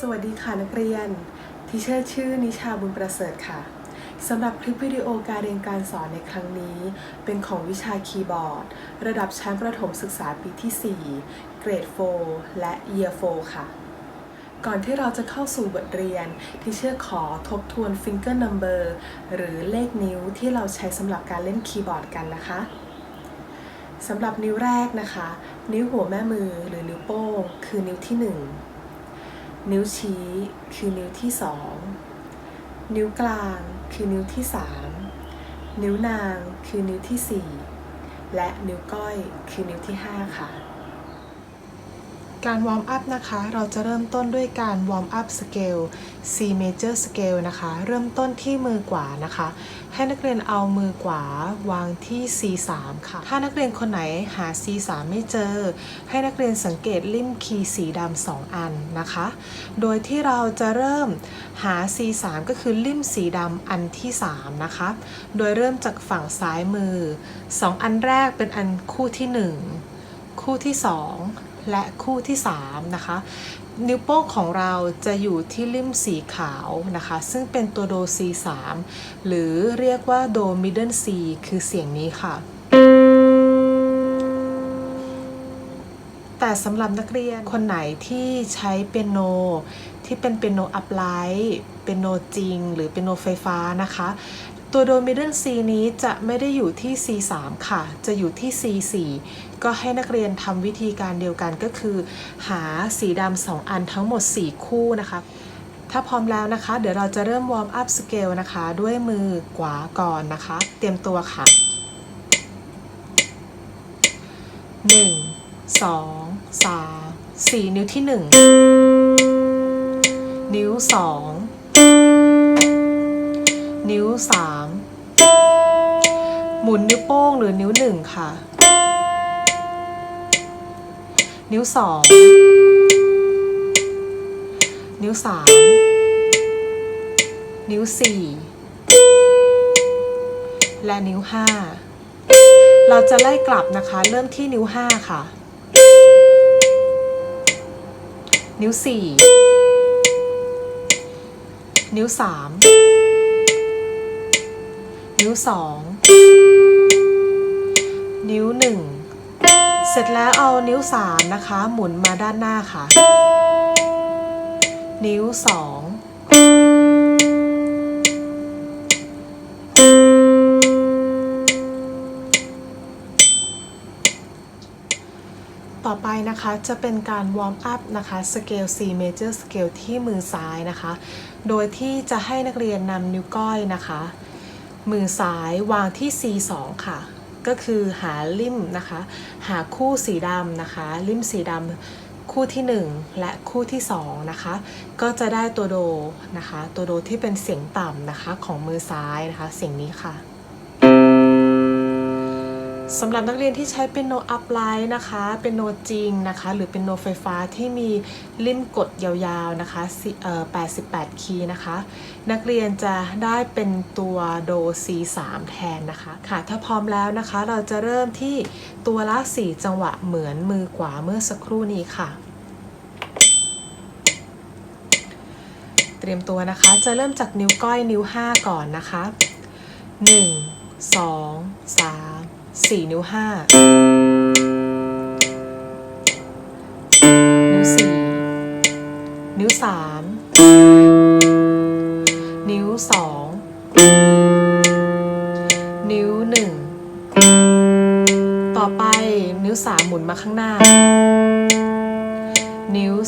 สวัสดีค่ะนักเรียน ทิเชอร์ชื่อนิชาบุญประเสริฐค่ะ สำหรับคลิปวิดีโอการเรียนการสอนในครั้งนี้ เป็นของวิชาคีย์บอร์ด ระดับชั้นประถมศึกษาปีที่ 4 เกรด 4 และ Year 4 ค่ะ ก่อนที่เราจะเข้าสู่บทเรียน ทิเชอร์ขอทบทวน finger number หรือเลขนิ้วที่เราใช้สำหรับการเล่นคีย์บอร์ดกันนะคะสำหรับนิ้วแรกนะคะ นิ้วหัวแม่มือหรือนิ้วโป้งคือนิ้วที่ 1 นิ้วชี้คือนิ้วที่สอง นิ้วกลางคือนิ้วที่สามนิ้วนางคือนิ้วที่สี่และนิ้วก้อยคือนิ้วที่ห้าค่ะ การวอร์มอัพนะคะ เราจะเริ่มต้นด้วยการวอร์มอัพสเกล C major scale นะคะ เริ่มต้นที่มือขวานะคะ ให้นักเรียนเอามือขวาวางที่ C3 ค่ะ ถ้านักเรียนคนไหนหา C3 ไม่เจอ ให้นักเรียนสังเกตลิ่มคีย์สีดำสองอันนะคะ โดยที่เราจะเริ่มหา C3 ก็คือลิ่มสีดำอันที่ 3 นะคะ โดยเริ่มจากฝั่งซ้ายมือ 2 อันแรกเป็นอันคู่ที่ 1 คู่ที่ 2 และคู่ที่ 3 นะคะ นิ้วโป้งของเราจะอยู่ที่ลิมสีขาวนะคะ ซึ่งเป็นตัวโด C3 หรือเรียกว่าโด middle C คือเสียงนี้ค่ะ แต่สำหรับนักเรียนคนไหนที่ใช้เปียโนที่เป็นเปียโนอัพไลท์เปียโนจริง หรือเปียโนไฟฟ้านะคะ ตัวโด middle C นี้จะไม่ได้อยู่ที่ C3 ค่ะ จะอยู่ที่ C4 ก็ให้นักเรียนทำวิธีการเดียวกันก็คือ หาสีดำสองอันทั้งหมด 4 คู่นะคะ ถ้าพร้อมแล้วนะคะ เดี๋ยวเราจะเริ่มวอร์มอัพสเกลนะคะ ด้วยมือขวาก่อนนะคะ เตรียมตัวค่ะ 1 2 3 4 นิ้วที่ 1 นิ้ว 2 นิ้ว 3 หมุนนิ้วโป้งหรือนิ้ว1ค่ะ นิ้ว2นิ้ว3นิ้ว4และนิ้ว5เราจะไล่กลับนะคะ เริ่มที่นิ้ว5ค่ะ นิ้ว4นิ้ว3 นิ้ว2นิ้ว1เสร็จแล้วเอานิ้ว3นะคะ หมุนมาด้านหน้าค่ะ นิ้ว2ต่อไปนะคะจะเป็นการวอร์มอัพนะคะสเกล C major scale ที่มือซ้ายนะคะ โดยที่จะให้นักเรียนนำนิ้วก้อยนะคะ มือซ้ายวางที่ C2 ค่ะ ก็คือหาลิ่มนะคะ หาคู่สีดำนะคะ ลิ่มสีดำคู่ที่ 1 และคู่ที่2นะคะ ก็จะได้ตัวโดนะคะ ตัวโดที่เป็นเสียงต่ำนะคะของมือซ้ายนะคะ เสียงนี้ค่ะ สำหรับนักเรียนที่ใช้เป็นโนอัพไลน์นะคะ เป็นโนจริงนะคะ หรือเป็นโนไฟฟ้าที่มีลิ่มกดยาวๆนะคะสิเอ่อ88 คีย์นะคะ นักเรียนจะได้เป็นตัวโด C3 แทนนะคะ ค่ะ ถ้าพร้อมแล้วนะคะ เราจะเริ่มที่ตัวละ 4 จังหวะเหมือนมือขวาเมื่อสักครู่นี้ค่ะ เตรียมตัวนะคะ จะเริ่มจากนิ้วก้อยนิ้ว 5 ก่อนนะคะ 1 2 3 4 นิ้ว 5 นิ้ว 4 นิ้ว 3 นิ้ว 2 นิ้ว 1 ต่อไปนิ้ว 3 หมุนมาข้างหน้า นิ้ว 2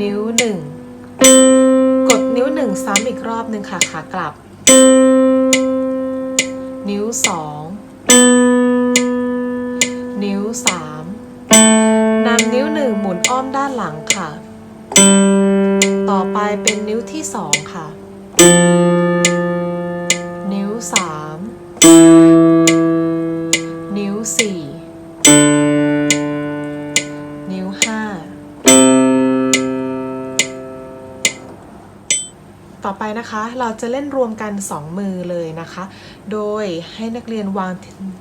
นิ้ว 1 กดนิ้ว 1 ซ้ำอีกรอบหนึ่งค่ะขากลับ นิ้ว2นิ้ว3นำนิ้ว1หมุนอ้อมด้านหลังค่ะ ต่อไปเป็นนิ้วที่2ค่ะ ต่อไปนะคะเราจะเล่นรวมกัน 2 มือเลยนะคะ โดยให้นักเรียนวาง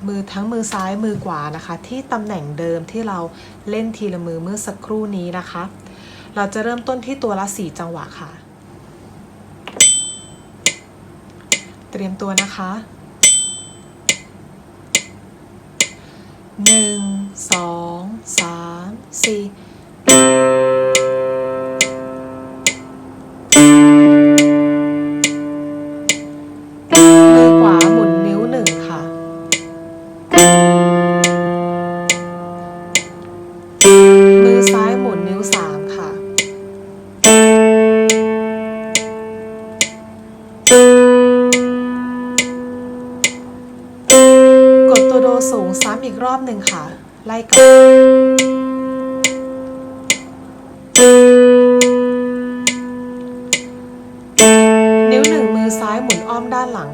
มือทั้งมือซ้ายมือขวานะคะ ที่ตำแหน่งเดิมที่เราเล่นทีละมือเมื่อสักครู่นี้นะคะ เราจะเริ่มต้นที่ตัวละ 4 จังหวะค่ะ เตรียมตัวนะคะ 1 2 3 4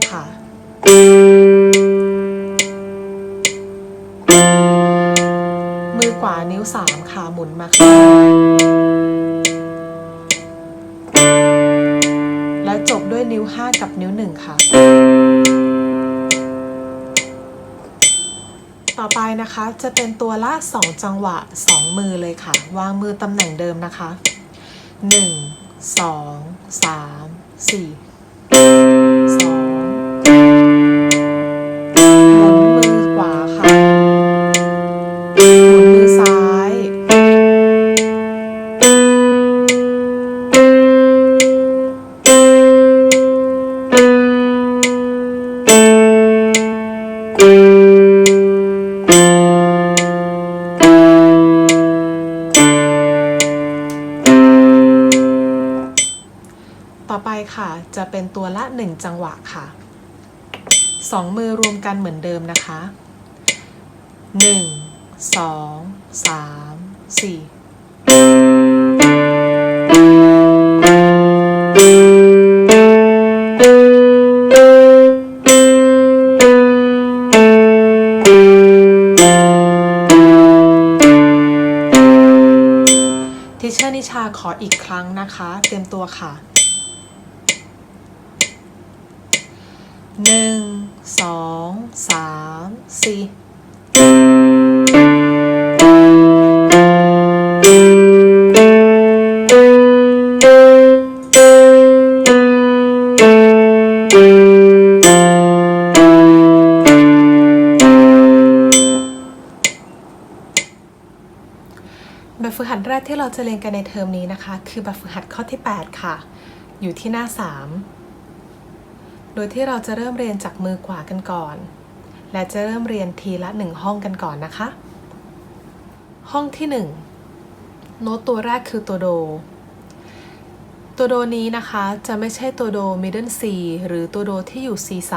ค่ะมือขวานิ้วสามค่ะหมุนมาข้างหน้าและจบด้วยนิ้วห้ากับนิ้วหนึ่งค่ะ ต่อไปนะคะจะเป็นตัวละ2จังหวะ2มือเลยค่ะ วางมือตำแหน่งเดิมนะคะ1 2 3 4 2 จะเป็นตัวละ 1 จังหวะค่ะ 2 มือรวมกันเหมือนเดิมนะคะ 1 2 3 4ทิเชอร์นิชาขออีกครั้งนะคะ เตรียมตัวค่ะ หนึ่งสองสามสี่แบบฝึกหัดแรกที่เราจะเรียนกันในเทอมนี้นะคะ คือแบบฝึกหัดข้อที่ 8 ค่ะ อยู่ที่หน้า 3 โดยที่เราจะเริ่มเรียนจากมือขวากันก่อน และจะเริ่มเรียนทีละ1ห้องกันก่อนนะคะ ห้องที่ 1 โน้ตตัวแรกคือตัวโด ตัวโดนี้นะคะจะไม่ใช่ตัวโด middle C หรือตัวโดที่อยู่ C3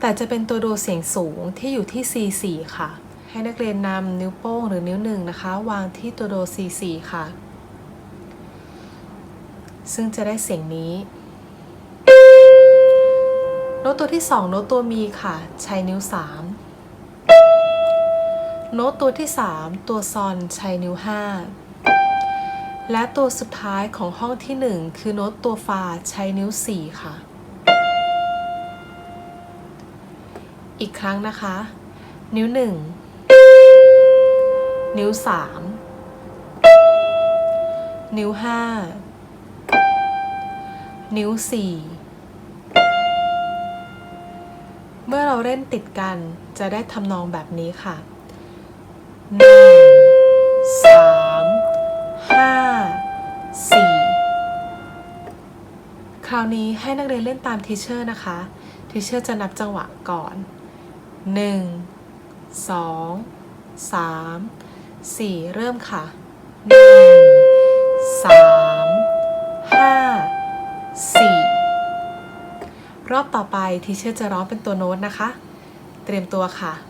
แต่จะเป็นตัวโดเสียงสูงที่อยู่ที่ C4 ค่ะ ให้นักเรียนนำนิ้วโป้งหรือนิ้วหนึ่งนะคะ วางที่ตัวโด C4 ค่ะ ซึ่งจะได้เสียงนี้ โน้ตตัวที่ 2 โน้ตตัวมีค่ะ ใช้นิ้ว 3 โน้ตตัวที่ 3 ตัวซอนใช้นิ้ว 5 และตัวสุดท้ายของห้องที่ 1 คือโน้ตตัวฟาใช้นิ้ว 4 ค่ะ อีกครั้งนะคะ นิ้ว 1 นิ้ว 3 นิ้ว 5 นิ้ว 4 เราเล่นติดกันจะได้ทำนองแบบนี้ค่ะ1 3 5 4คราวนี้ให้นักเรียนเล่นตามทีเชอร์นะคะทีเชอร์จะนับจังหวะก่อน 1 2 3 4 เริ่มค่ะ 1 3 5 4 รอบต่อไปทีเชอร์จะร้องเป็นตัวโน้ตนะคะ เตรียมตัวค่ะ 1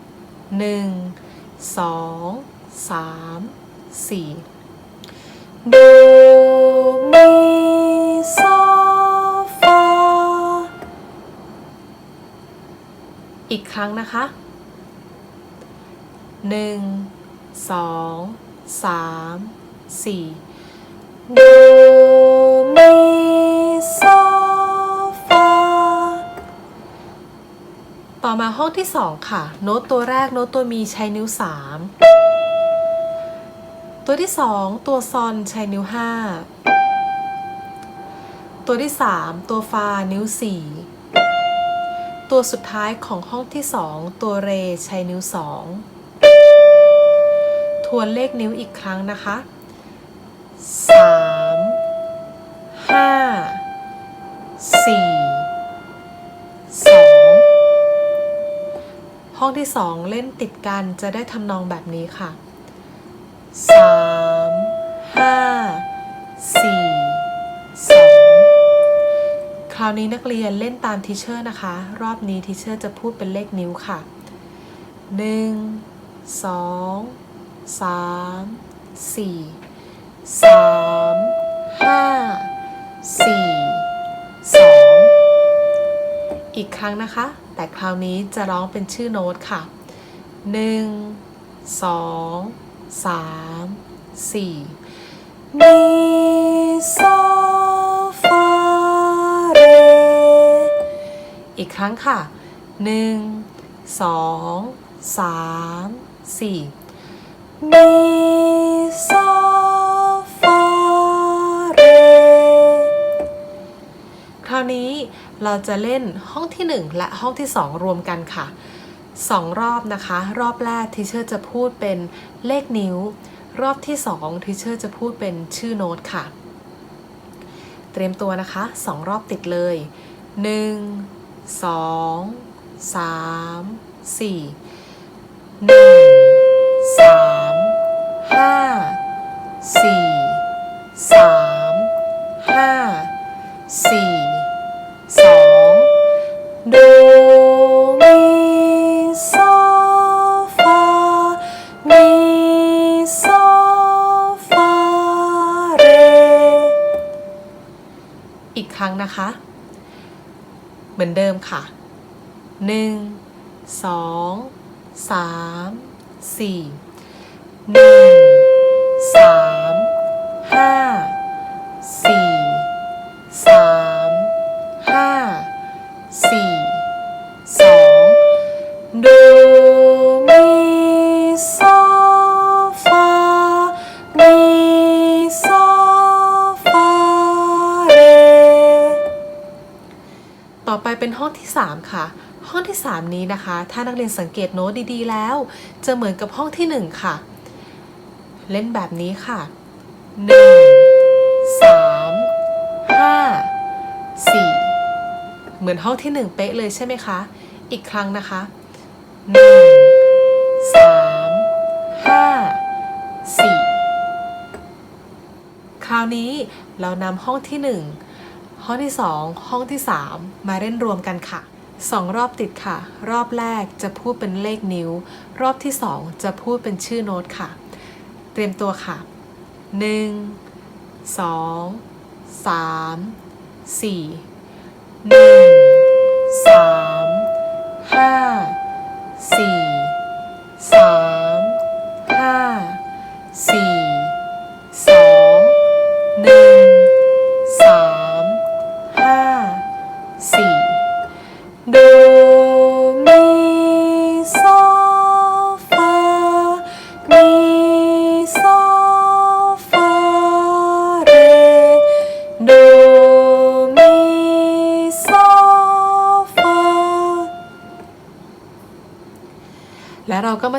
2 3 4โดมีโซฟาอีกครั้งนะคะหนึ่งสองสามสี่โด อมาห้องที่ 2 ค่ะ โน้ตตัวแรกโน้ตตัวมีใช้นิ้ว 3 ตัวที่ 2 ตัวซอนใช้นิ้ว 5 ตัวที่ 3 ตัวฟานิ้ว 4 ตัวสุดท้ายของห้องที่ 2 ตัวเรใช้นิ้ว 2 ทวนเลขนิ้วอีกครั้งนะคะ 3 5 4 ห้องที่สองเล่นติดกันจะได้ทำนองแบบนี้ค่ะสามห้าสี่สองคราวนี้นักเรียนเล่นตามทีเชอร์นะคะ รอบนี้ทีเชอร์จะพูดเป็นเลขนิ้วค่ะหนึ่งสองสามสี่สาม รั้งนะคะ แต่คราวนี้จะร้องเป็นชื่อโน้ตค่ะหนึ่งสองสามสี่มีโซฟาเร อีกครั้งค่ะหนึ่งสองสามาวนี้เราจะเล่นห้องที่ 1 และห้องที่ 2 รวมกันค่ะ 2 รอบนะคะ รอบแรกทีเชอร์จะพูดเป็นเลขนิ้ว รอบที่2ทีเชอร์จะพูดเป็นชื่อโน้ตค่ะ เตรียมตัวนะคะ 2 รอบติดเลย 1 2 3 4 1ั้งนะคะ เหมือนเดิมค่ะ 1 2 3 4 เป็นห้องที่ 3 ค่ะ ห้องที่ 3 นี้นะคะ ถ้านักเรียนสังเกตโน้ตดีๆ แล้ว จะเหมือนกับห้องที่ 1 ค่ะ เล่นแบบนี้ค่ะ 1 3 5 4 เหมือนห้องที่ 1 เป๊ะเลยใช่ไหมคะ อีกครั้งนะคะ 1 3 5 4 คราวนี้เรานำห้องที่ 1 ห้องที่ 2 ห้องที่ 3 มาเล่นรวมกันค่ะ 2 รอบติดค่ะ รอบแรกจะพูดเป็นเลขนิ้ว รอบที่ 2 จะพูดเป็นชื่อโน้ตค่ะ เตรียมตัวค่ะ 1 2 3 4 1 3 5 4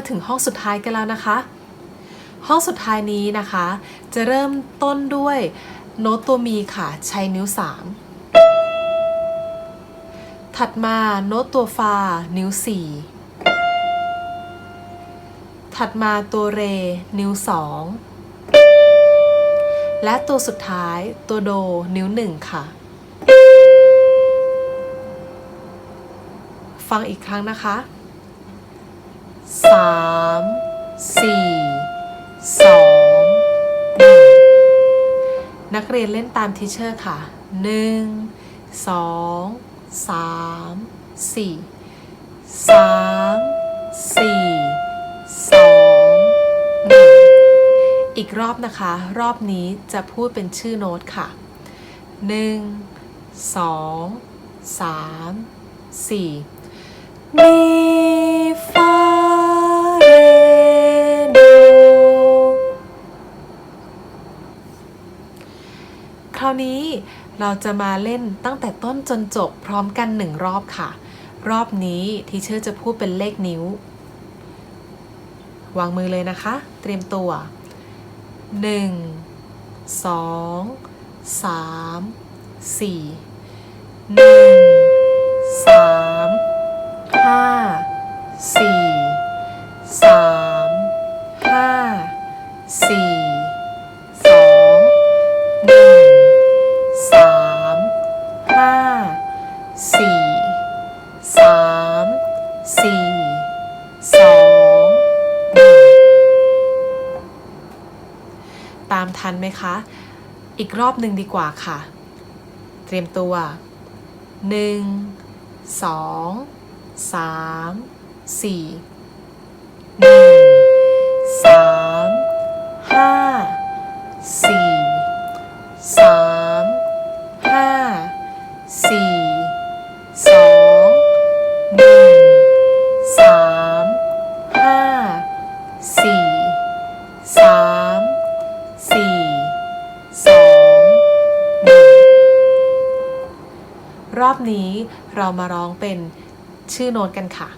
ถึงห้องสุดท้ายกันแล้วนะคะ ห้องสุดท้ายนี้นะคะ จะเริ่มต้นด้วยโน้ตตัวมีค่ะ ใช้นิ้ว 3 ถัดมาโน้ตตัวฟา นิ้ว 4 ถัดมาตัวเร นิ้ว 2 และตัวสุดท้ายตัวโด นิ้ว 1 ค่ะ ฟังอีกครั้งนะคะ สามสี่สองหนึ่งนักเรียนเล่นตามทีเชอร์ค่ะหนึ่งสองสามสี่สามสี่สองหนึ่งอีกรอบนะคะ รอบนี้จะพูดเป็นชื่อโน้ตค่ะหนึ่งสองสามสี่าวนี้เราจะมาเล่นตั้งแต่ต้นจนจบพร้อมกันหนึ่งรอบค่ะ รอบนี้ทีเชอร์จะพูดเป็นเลขนิ้ว วางมือเลยนะคะ เตรียมตัว 1 2 3 4 1ามทันไหมคะ อีกรอบหนึ่งดีกว่าค่ะ เตรียมตัว 1 2 3 4 รอบนี้เรามาร้องเป็นชื่อโน้ตกันค่ะ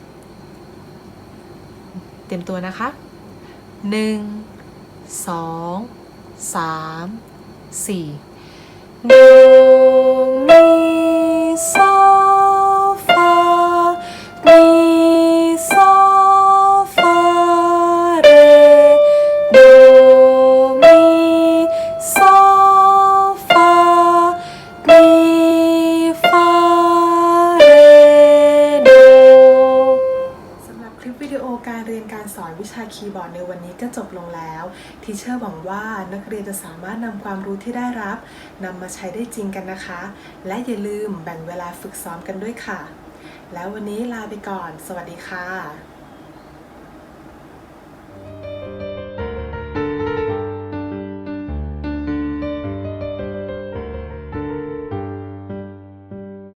เต็มตัวนะคะ 1 2 3 4 1าคีย์บอร์ดในวันนี้ก็จบลงแล้ว ทีเชอร์หวังว่านักเรียนจะสามารถนำความรู้ที่ได้รับนำมาใช้ได้จริงกันนะคะ และอย่าลืมแบ่งเวลาฝึกซ้อมกันด้วยค่ะ แล้ววันนี้ลาไปก่อน สวัสดีค่ะ